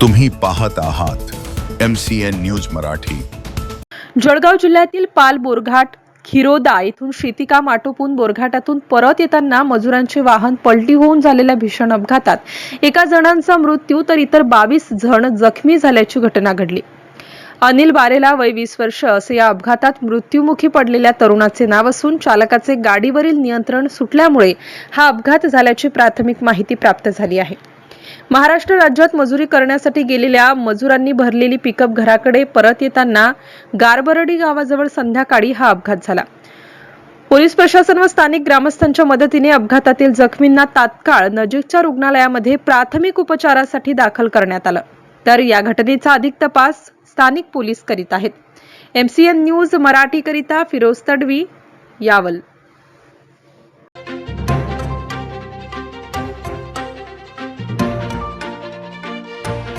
तुम्ही पाहत आहात M C N news Marathi. Jalgaon जिल्ह्यातील पाल बोरघाट खिरोदा येथून शेतीकाम आटोपून बोरघाटातून परत येताना मजुरांचे वाहन पलटी होऊन झालेल्या भीषण अपघातात एका जणांचा मृत्यू तर इतर बावीस जण जखमी झाल्याची घटना घडली. अनिल बारेला वय वीस वर्ष असे या अपघातात मृत्युमुखी पडलेल्या तरुणाचे नाव असून चालकाचे गाडीवरील नियंत्रण सुटल्यामुळे हा अपघात झाल्याची प्राथमिक माहिती प्राप्त झाली आहे. महाराष्ट्र राज्यात मजुरी करण्यासाठी गेलेल्या मजुरांनी भरलेली पिकअप घराकडे परत येताना गारबरडी गावाजवळ संध्याकाळी हा अपघात झाला. पोलीस प्रशासन व स्थानिक ग्रामस्थांच्या मदतीने अपघातातील जखमींना तात्काळ नजीकच्या रुग्णालयामध्ये प्राथमिक उपचारासाठी दाखल करण्यात आलं. तर या घटनेचा अधिक तपास स्थानिक पोलीस करीत आहेत. एमसीएन न्यूज मराठीकरिता फिरोज तडवी यावल.